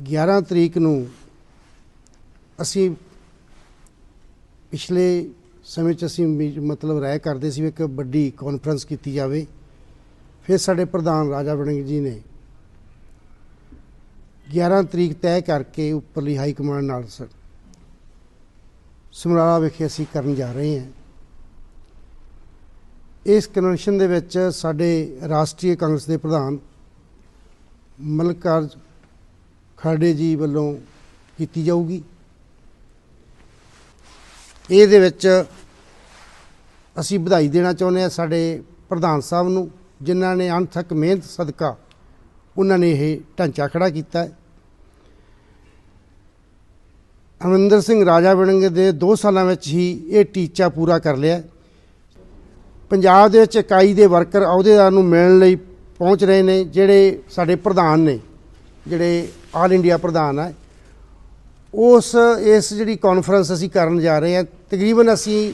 11 ਤਰੀਕ ਨੂੰ ਅਸੀਂ ਪਿਛਲੇ ਸਮੇਂ 'ਚ ਅਸੀਂ ਮੀ- ਮਤਲਬ ਰਾਏ ਕਰਦੇ ਸੀ ਇੱਕ ਵੱਡੀ ਕਾਨਫਰੰਸ ਕੀਤੀ ਜਾਵੇ। ਫਿਰ ਸਾਡੇ ਪ੍ਰਧਾਨ ਰਾਜਾ ਵੜਿੰਗ ਜੀ ਨੇ 11 ਤਰੀਕ ਤੈਅ ਕਰਕੇ ਉੱਪਰਲੀ ਹਾਈ ਕਮਾਂਡ ਨਾਲ ਸ- ਸਮਰਾਲਾ ਵਿਖੇ ਅਸੀਂ ਕਰਨ ਜਾ ਰਹੇ ਹਾਂ। ਇਸ ਕਨਵੈਨਸ਼ਨ ਦੇ ਵਿੱਚ ਸਾਡੇ ਰਾਸ਼ਟਰੀ ਕਾਂਗਰਸ ਦੇ ਪ੍ਰਧਾਨ ਮਲਕਾਰ ਖਰੜੇ ਜੀ ਵੱਲੋਂ ਕੀਤੀ ਜਾਊਗੀ। ਇਹਦੇ ਵਿੱਚ ਅਸੀਂ ਵਧਾਈ ਦੇਣਾ ਚਾਹੁੰਦੇ ਹਾਂ ਸਾਡੇ ਪ੍ਰਧਾਨ ਸਾਹਿਬ ਨੂੰ, ਜਿਨ੍ਹਾਂ ਨੇ ਅਣਥੱਕ ਮਿਹਨਤ, ਸਦਕਾ ਉਹਨਾਂ ਨੇ ਇਹ ਢਾਂਚਾ ਖੜਾ ਕੀਤਾ ਹੈ। ਅਮਰਿੰਦਰ ਸਿੰਘ ਰਾਜਾ ਵੜਿੰਗ ਦੇ 2 ਸਾਲਾਂ ਵਿੱਚ ਹੀ ਇਹ ਟੀਚਾ ਪੂਰਾ ਕਰ ਲਿਆ ਪੰਜਾਬ ਦੇ ਵਿੱਚ ਇਕਾਈ ਦੇ ਵਰਕਰ ਅਹੁਦੇਦਾਰ ਨੂੰ ਮਿਲਣ ਲਈ ਪਹੁੰਚ ਰਹੇ ਨੇ, ਜਿਹੜੇ ਸਾਡੇ ਪ੍ਰਧਾਨ ਨੇ। ਜਿਹੜੇ ਆਲ ਇੰਡੀਆ ਪ੍ਰਧਾਨ ਹੈ ਉਸ, ਇਸ ਜਿਹੜੀ ਕਾਨਫਰੰਸ ਅਸੀਂ ਕਰਨ ਜਾ ਰਹੇ ਹਾਂ, ਤਕਰੀਬਨ ਅਸੀਂ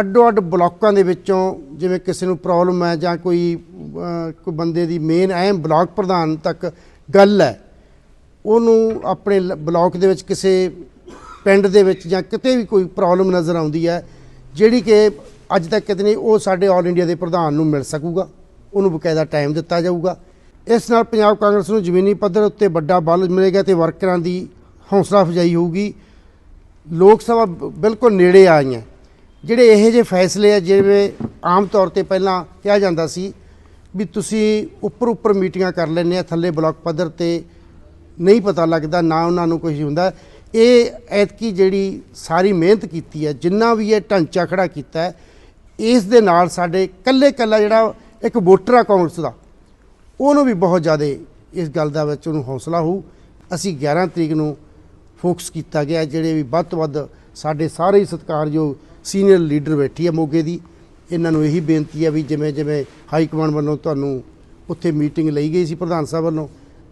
ਅੱਡੋ ਅੱਡ ਬਲਾਕਾਂ ਦੇ ਵਿੱਚੋਂ ਜਿਵੇਂ ਕਿਸੇ ਨੂੰ ਪ੍ਰੋਬਲਮ ਹੈ ਜਾਂ ਕੋਈ ਕੋਈ ਬੰਦੇ ਦੀ ਮੇਨ ਅਹਿਮ ਬਲਾਕ ਪ੍ਰਧਾਨ ਤੱਕ ਗੱਲ ਹੈ, ਉਹਨੂੰ ਆਪਣੇ ਲ- ਬਲਾਕ ਦੇ ਵਿੱਚ ਕਿਸੇ ਪਿੰਡ ਦੇ ਵਿੱਚ ਜਾਂ ਕਿਤੇ ਵੀ ਕੋਈ ਪ੍ਰੋਬਲਮ ਨਜ਼ਰ ਆਉਂਦੀ ਹੈ, ਜਿਹੜੀ ਕਿ ਅੱਜ ਤੱਕ ਕਿਤੇ ਨਹੀਂ, ਉਹ ਸਾਡੇ ਆਲ ਇੰਡੀਆ ਦੇ ਪ੍ਰਧਾਨ ਨੂੰ ਮਿਲ ਸਕੂਗਾ, ਉਹਨੂੰ ਬਕਾਇਦਾ ਟਾਈਮ ਦਿੱਤਾ ਜਾਊਗਾ। ਇਸ ਨਾਲ ਪੰਜਾਬ ਕਾਂਗਰਸ ਨੂੰ ਜ਼ਮੀਨੀ ਪੱਧਰ ਉੱਤੇ ਵੱਡਾ ਬਲ ਮਿਲੇਗਾ ਤੇ ਵਰਕਰਾਂ ਦੀ ਹੌਸਲਾ ਅਫਜ਼ਾਈ ਹੋਊਗੀ। ਲੋਕ ਸਭਾ ਬਿਲਕੁਲ ਨੇੜੇ ਆ ਆਈਆਂ ਜਿਹੜੇ ਇਹੋ ਜਿਹੇ ਫੈਸਲੇ ਆ, ਜਿਵੇਂ ਆਮ ਤੌਰ ਤੇ ਪਹਿਲਾਂ ਕਿਹਾ ਜਾਂਦਾ ਸੀ ਵੀ ਤੁਸੀਂ ਉੱਪਰ ਉੱਪਰ ਮੀਟਿੰਗਾਂ ਕਰ ਲੈਂਦੇ ਆ, ਥੱਲੇ ਬਲਾਕ ਪੱਧਰ ਤੇ ਨਹੀਂ ਪਤਾ ਲੱਗਦਾ, ਨਾ ਉਹਨਾਂ ਨੂੰ ਕੁਝ ਹੁੰਦਾ। ਇਹ ਐਤਕੀ ਜਿਹੜੀ ਸਾਰੀ ਮਿਹਨਤ ਕੀਤੀ ਹੈ ਜਿੰਨਾ ਵੀ ਇਹ ਢਾਂਚਾ ਖੜਾ ਕੀਤਾ, ਇਸ ਦੇ ਨਾਲ ਸਾਡੇ ਕੱਲੇ ਕੱਲਾ ਜਿਹੜਾ ਇੱਕ ਵੋਟਰ ਆ ਕਾਂਗਰਸ ਦਾ ਉਹਨੂੰ ਵੀ ਬਹੁਤ ਜ਼ਿਆਦਾ ਇਸ ਗੱਲ ਦਾ ਵਿੱਚ ਉਹਨੂੰ ਹੌਸਲਾ ਹੋਊ। ਅਸੀਂ 11 ਤਰੀਕ ਨੂੰ ਫੋਕਸ ਕੀਤਾ ਗਿਆ ਜਿਹੜੇ ਵੀ ਵੱਧ ਤੋਂ ਵੱਧ ਸਾਡੇ ਸਾਰੇ ਹੀ ਸਤਿਕਾਰਯੋਗ ਸੀਨੀਅਰ ਲੀਡਰ ਬੈਠੀ ਹੈ ਮੋਗੇ ਦੀ। ਇਹਨਾਂ ਨੂੰ ਇਹੀ ਬੇਨਤੀ ਹੈ ਵੀ ਜਿਵੇਂ ਜਿਵੇਂ ਹਾਈ ਕਮਾਂਡ ਵੱਲੋਂ ਤੁਹਾਨੂੰ ਉੱਥੇ ਮੀਟਿੰਗ ਲਈ ਗਈ ਸੀ ਪ੍ਰਧਾਨ ਸਾਹਿਬ ਵੱਲੋਂ,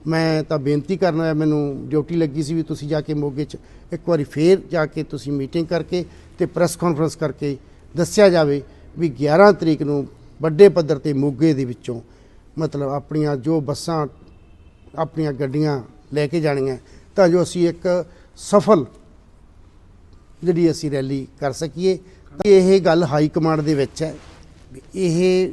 ਮੈਂ ਤਾਂ ਬੇਨਤੀ ਕਰਨਾ ਹੈ ਮੈਨੂੰ ਡਿਊਟੀ ਲੱਗੀ ਸੀ ਵੀ ਤੁਸੀਂ ਜਾ ਕੇ ਮੋਗੇ 'ਚ ਇੱਕ ਵਾਰੀ ਫੇਰ ਜਾ ਕੇ ਤੁਸੀਂ ਮੀਟਿੰਗ ਕਰਕੇ ਤੇ ਪ੍ਰੈਸ ਕਾਨਫਰੰਸ ਕਰਕੇ ਦੱਸਿਆ ਜਾਵੇ ਵੀ 11 ਤਰੀਕ ਨੂੰ ਵੱਡੇ ਪੱਧਰ ਤੇ ਮੋਗੇ ਦੇ ਵਿੱਚੋਂ ਮਤਲਬ ਆਪਣੀਆਂ ਜੋ ਬੱਸਾਂ, ਆਪਣੀਆਂ ਗੱਡੀਆਂ ਲੈ ਕੇ ਜਾਣੀਆਂ, ਤਾਂ ਜੋ ਅਸੀਂ ਇੱਕ ਸਫਲ ਜਿਹੜੀ ਅਸੀਂ ਰੈਲੀ ਕਰ ਸਕੀਏ। ਇਹ ਗੱਲ ਹਾਈ ਕਮਾਂਡ ਦੇ ਵਿੱਚ ਹੈ। ਇਹ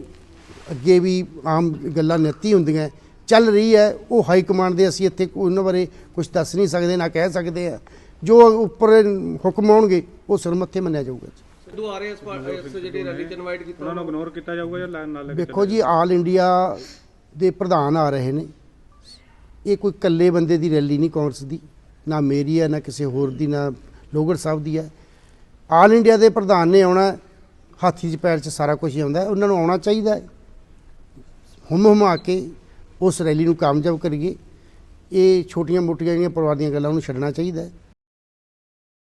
ਅੱਗੇ ਵੀ ਆਮ ਗੱਲਾਂ ਨਿੱਤੀ ਹੁੰਦੀਆਂ, ਚੱਲ ਰਹੀ ਹੈ। ਉਹ ਹਾਈ ਕਮਾਂਡ ਦੇ ਅਸੀਂ ਇੱਥੇ ਉਹਨਾਂ ਬਾਰੇ ਕੁਝ ਦੱਸ ਨਹੀਂ ਸਕਦੇ, ਨਾ ਕਹਿ ਸਕਦੇ ਆ। ਜੋ ਉੱਪਰ ਹੁਕਮ ਆਉਣਗੇ, ਉਹ ਸਿਰ ਮੱਥੇ ਮੰਨਿਆ ਜਾਊਗਾ ਸਿੱਧੂ ਆ ਰਹੇ ਇਸ ਪਾਰ- ਇਸ ਜਿਹੜੀ ਰੈਲੀ ਤੇ ਇਨਵਾਈਟ ਕੀਤਾ। ਉਹਨਾਂ ਨੂੰ ਇਗਨੋਰ ਕੀਤਾ ਜਾਊਗਾ ਜਾਂ ਲਾਈਨ ਨਾਲ ਲੈ ਕੇ ਵੇਖੋ ਜੀ ਆਲ ਇੰਡੀਆ ਦੇ ਪ੍ਰਧਾਨ ਆ ਰਹੇ ਨੇ। ਇਹ ਕੋਈ ਇਕੱਲੇ ਬੰਦੇ ਦੀ ਰੈਲੀ ਨਹੀਂ ਕਾਂਗਰਸ ਦੀ। ਨਾ ਮੇਰੀ ਹੈ ਨਾ ਕਿਸੇ ਹੋਰ ਦੀ ਨਾ ਲੋਗੜ ਸਾਹਿਬ ਦੀ ਹੈ। ਆਲ ਇੰਡੀਆ ਦੇ ਪ੍ਰਧਾਨ ਨੇ ਆਉਣਾ ਹੈ। ਹਾਥੀ 'ਚ ਪੈਰ 'ਚ ਸਾਰਾ ਕੁਝ ਹੀ ਆਉਂਦਾ ਹੈ। ਉਹਨਾਂ ਨੂੰ ਆਉਣਾ ਚਾਹੀਦਾ ਹੈ। ਹੁਮ ਹੁਮਾ ਕੇ ਉਸ ਰੈਲੀ ਨੂੰ ਕਾਮਯਾਬ ਕਰੀਏ। ਇਹ ਛੋਟੀਆਂ ਮੋਟੀਆਂ ਜਿਹੜੀਆਂ ਪਰਿਵਾਰ ਦੀਆਂ ਗੱਲਾਂ ਉਹਨੂੰ ਛੱਡਣਾ ਚਾਹੀਦਾ ਹੈ।